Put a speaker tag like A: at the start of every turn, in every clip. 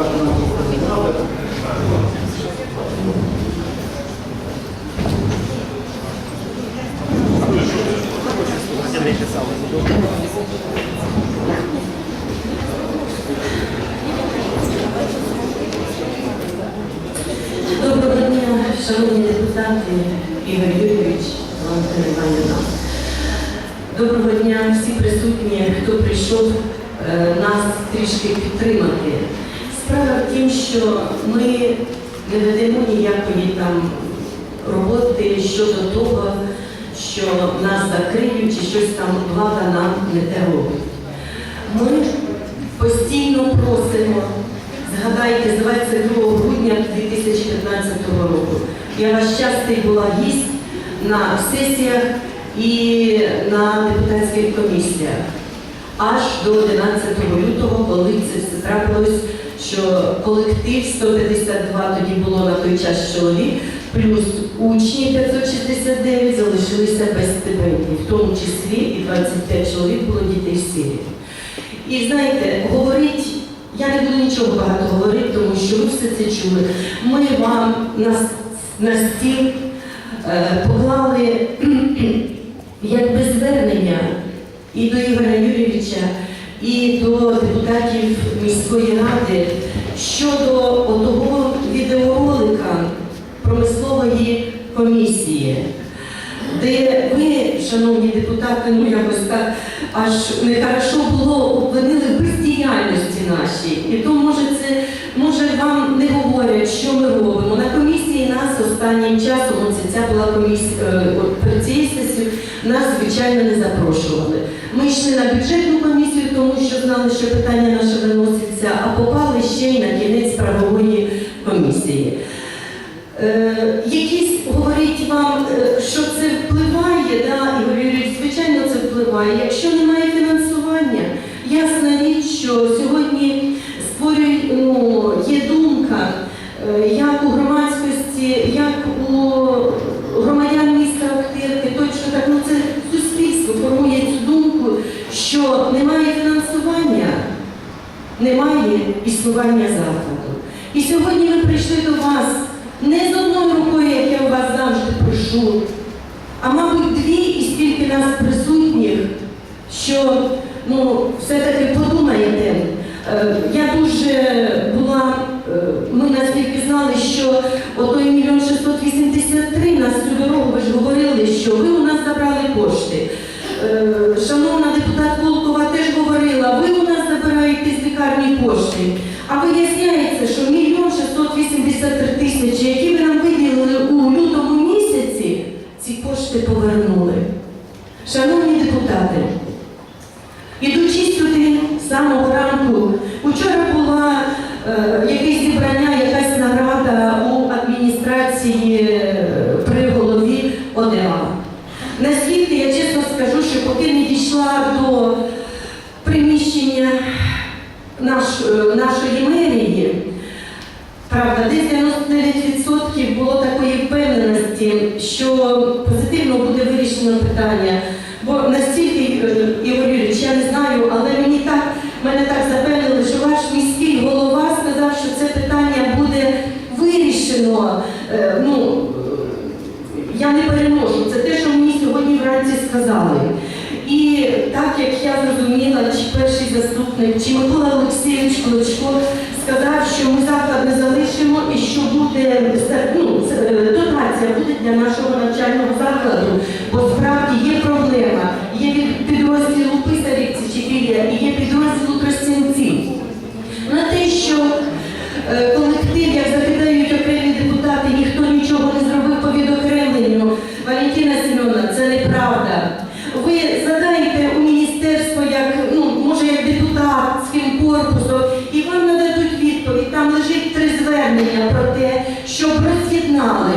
A: Доброго дня, шановні депутати, Ігор Юрійович, Валентина Іванівна. Доброго дня всі присутні, хто прийшов е, нас трішки підтримати. Справа в тім, що ми не ведемо ніякої там роботи щодо того, що нас закриють чи щось там влада нам не те робить. Ми постійно просимо, згадайте, з 22 грудня 2015 року. Я ваш частий була гість на сесіях і на депутатських комісіях. Аж до 11 лютого, коли це все трапилось, що колектив 152 тоді було на той час чоловік, плюс учні 569 залишилися без стипендій, в тому числі і 25 чоловік було дітей сирі. І знаєте, говорить, я не буду нічого багато говорити, тому що ви все це чули. Ми вам на, на стіл е, поклали якби звернення і до Ігоря Юрійовича, і до депутатів міської ради щодо того відеоролика промислової комісії де ви, шановні депутати, ну якось так аж нехорошо було обвинили в бездіяльності нашій. І то може це може вам не говорять, що останнім часом, ця була комісія е, перед цією сесією, нас звичайно не запрошували. Ми йшли на бюджетну комісію, тому що знали, що питання наше виноситься, а попали ще й на кінець правової комісії. Е, якісь говорить вам, е, що це впливає, да, Ігор Юрійович, звичайно, це впливає. Якщо немає фінансування, ясна річ, що сьогодні створюють, ну, є думка, е, як у громадськості, як у громадян міста Охтирки, точно так, ну це суспільство формує цю думку, що немає фінансування, немає існування закладу. І сьогодні ми прийшли до вас не з одною рукою, як я у вас завжди прошу, а мабуть дві і стільки нас присутніх, що ну, все-таки подумаєте. Е, Я дуже була, е, ми наскільки знали, що отой мільйон 683 на цю дорогу, ви ж говорили, що ви у нас забрали кошти. Е, Шановна депутат Волкова теж говорила, ви у нас забираєте з лікарні кошти. А виясняється, що мільйон 683 тисячі, які ви нам виділили у лютому місяці, ці кошти повернули. Шановні депутати, ідучи сюди з самого ранку, вчора була е, якесь зібрання, якась нарада у адміністрації е, при голові ОДА. Наскільки я чесно скажу, що поки не дійшла до приміщення наш, е, нашої мерії, правда, десь 99% було такої впевненості, що позитивно буде вирішено питання. Бо настільки, е, Ігор Юрійович, я не знаю, але мені так, мене так запевнили, що ваш міський голова сказав, що це питання буде вирішено. Е, Ну, я не переношу. Це те, що мені сьогодні вранці сказали. І так як я зрозуміла, чи перший заступник, чи Микола Олексійович Кличко сказав, що ми заклад не залишимо і що буде ну, е, дотація буде для нашого навчального закладу, відповідь. Лежить три звернення про те, щоб роз'єднали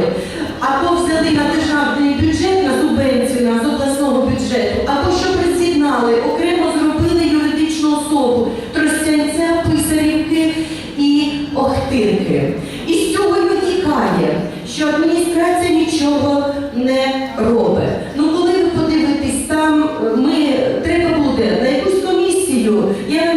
A: або взяли на державний бюджет на субвенцію на з обласного бюджету, або щоб роз'єднали, окремо зробили юридичну особу Тростянця, Писарівки і Охтирки. І з цього витікає, що адміністрація нічого не робить. Ну коли ви подивитесь там, ми треба буде на якусь комісію, я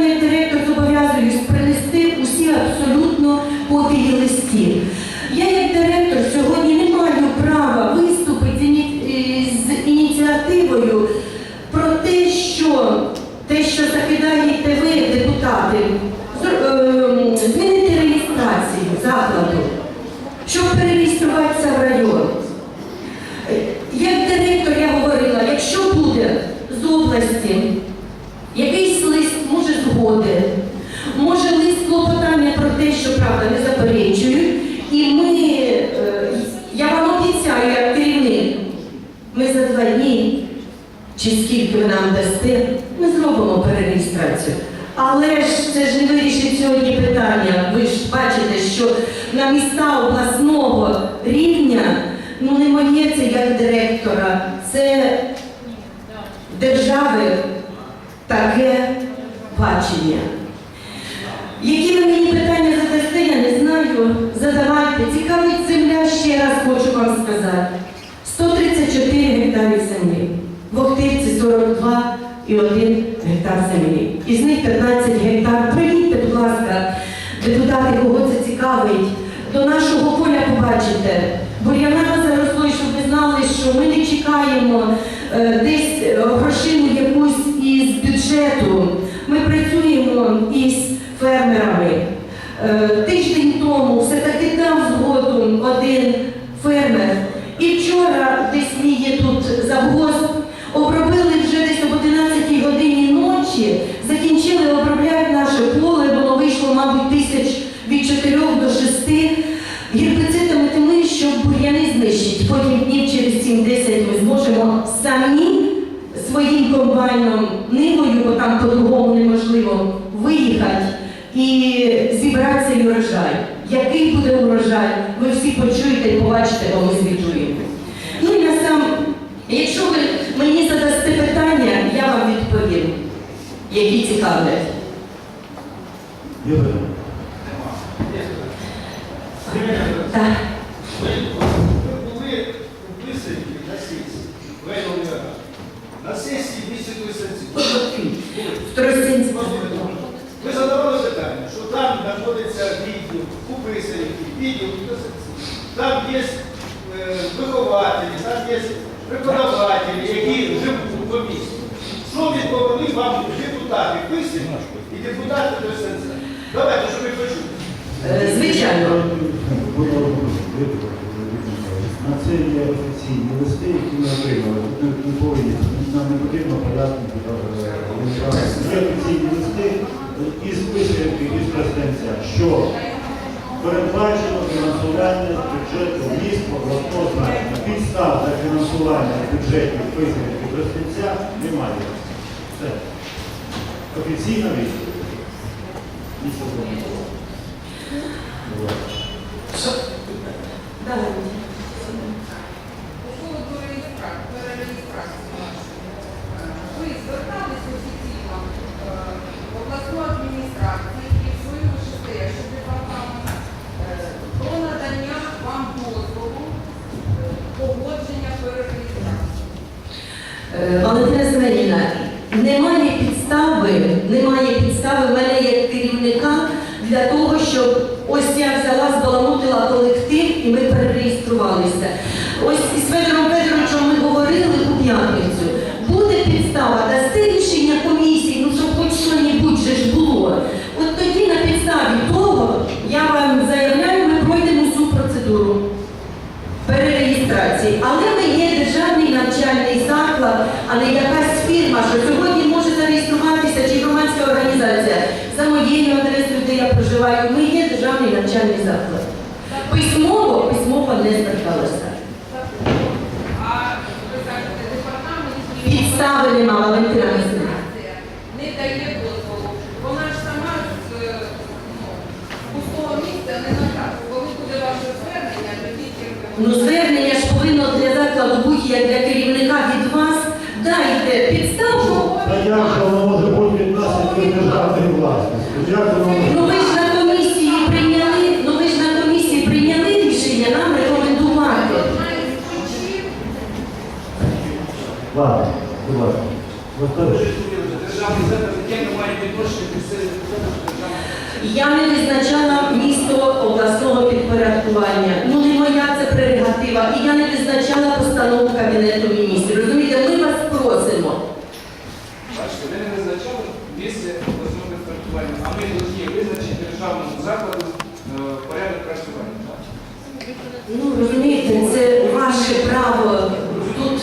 A: нам дасте, ми зробимо перереєстрацію. Але ж це ж не вирішить сьогодні питання. Ви ж бачите, що на міста обласного рівня ну не моє це як директора, це держави таке бачення. Які ви мені питання задасте, я не знаю. Задавайте. Цікавить земля, ще раз хочу вам сказати. 134 гектарів землі. В Охтирці 42 і 1 гектар землі. Із них 15 гектар. Приїдьте, будь ласка, депутати, кого це цікавить. До нашого поля побачите. Бур'яна заросло, і щоб ви знали, що ми не чекаємо е, десь е, грошину якусь із бюджету. Ми працюємо із фермерами. Е, Тиждень тому все-таки дав згоду один фермер. І вчора десь мій є тут завгоз, 6 гербіцидами тими, щоб бур'яни знищить. Потім днів через 7-10 ми зможемо самі своїм комбайном нивою, бо там по-другому неможливо виїхати і зібрати цей урожай. Який буде урожай, ви всі почуєте і побачите, бо ми звітуємо. Ну і на сам, якщо ви мені задасте питання, я вам відповім, які цікавлять. Так.
B: Були вписані на сесії. На сесії місяць Лисенців. Ви задавали питання, що там знаходиться відділ, уписані, відділ Там є е, вихователі, там є преподавателі, які живуть по місту. Що відповіли вам депутати писані і депутати Лисенця? Давайте, щоб ви почули.
A: Е, Звичайно.
C: На це є офіційні листи, які ми отримали. Тут не- не повинні, нам не потрібно пояснити. е, Є офіційні листи із висновки із президенця, що передбачено фінансування з бюджету міст обласного значення. Підстав для фінансування бюджетів до президенця немає. Це офіційна відповідь. Нічого не
A: Валентина Семенівна, немає підстави, немає підстави. В мене як керівника для того, щоб ось я взяла, збаламутила колектив і ми перереєструвалися. Ось із Федором Федоровичем ми говорили у п'ятницю. Буде підстава, дасте рішення комісії, ну щоб хоч що-небудь же ж було. От тоді на підставі того я вам заявляю, ми пройдемо всю процедуру перереєстрації. Але ми є державний навчальний заклад, а не якась фірма, що сьогодні може зареєструватися чи громадська організація. За моєю адресою, де я проживаю, ми є державний навчальний заклад. Письмово, письмово не зверталося. Підстави нема, Валентина Васильівна.
D: не дає дозволу. Вона ж сама з ну, пустого місця не наказує. Коли буде ваше звернення, тоді тільки
A: Ну, звернення ж повинно для закладу бути як для керівника від вас. Дайте підставу.
C: Та як воно може бути відносити до державної власності? Як воно може Ладно, будь ласка.
E: Державний центр життя має відношення до.
A: Я не визначала місто обласного підпорядкування. Ну не моя це прерогатива. І я не визначала постанову Кабінету міністрів. Розумієте, ми вас просимо.
E: Бачите, ви не визначали місце обласного підпорядкування, а ми повинні визначити державному закладу е, порядок працювання.
A: Ну, розумієте, це ваше право. Тут,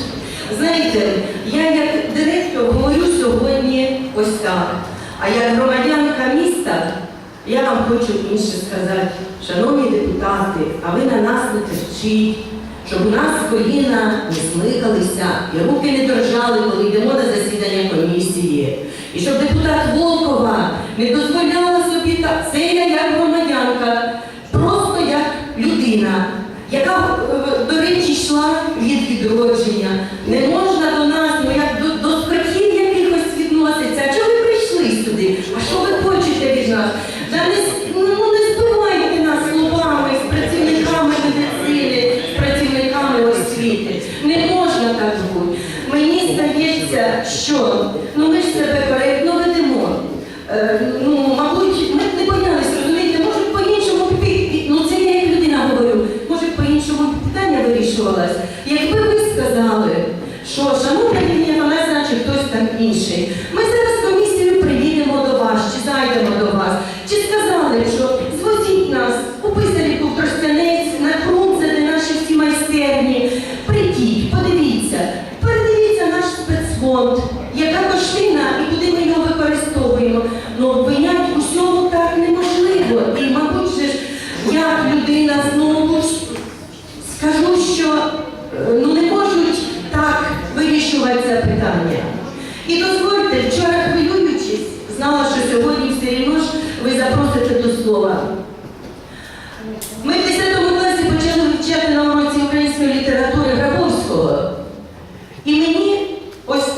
A: знаєте, я як директор говорю сьогодні ось. А як громадянка міста, я вам хочу інше сказати, шановні депутати, а ви на нас не терчіть, щоб у нас коліна не смикалися і руки не дрожали, коли йдемо на засідання комісії. І щоб депутат Волкова не дозволяла собі так, це я як громадянка, просто як людина, яка, е, до речі, йшла від відродження. Якби ви сказали, що шановна Лінія Панасівна, чи хтось там інший,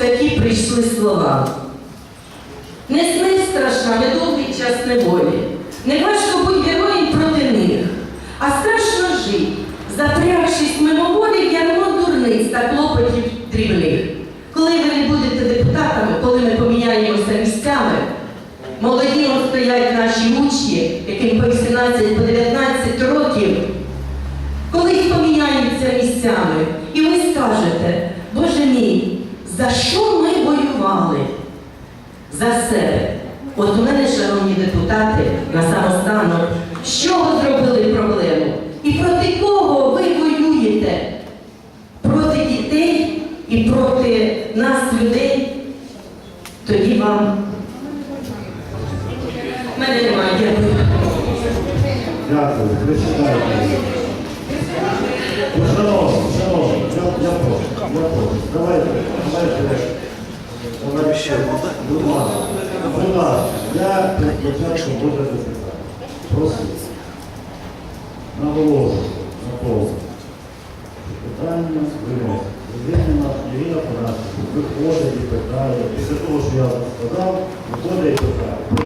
A: такі прийшли слова. Не смерть страшна, не довгий час неволі. Не важко бути героєм проти них, а страшно жити, запрягшись мимоволі ярмо дурниць та клопотів дрібних. Коли ви не будете депутатами, коли ми поміняємося місцями, молоді стоять наші учні, яким по 18 по 19 років, колись поміняються місцями, і ви скажете, за що ми воювали? За себе. От у мене, шановні депутати, на самостанок, з чого зробили проблему? І проти кого ви воюєте? Проти дітей і проти нас, людей? Тоді вам. Мене немає, дякую.
C: Дякую, Шановні, шановні, я, я прошу, я прошу. Давайте, давайте. Давайте ще. Будь ласка, будь ласка, я перед початком буде запитання. Просить. Наголошую, наголошую. Питання виносить. Євгенія Євгенія Панасівна виходить і питає. Після того, що я сказав, виходить і питає.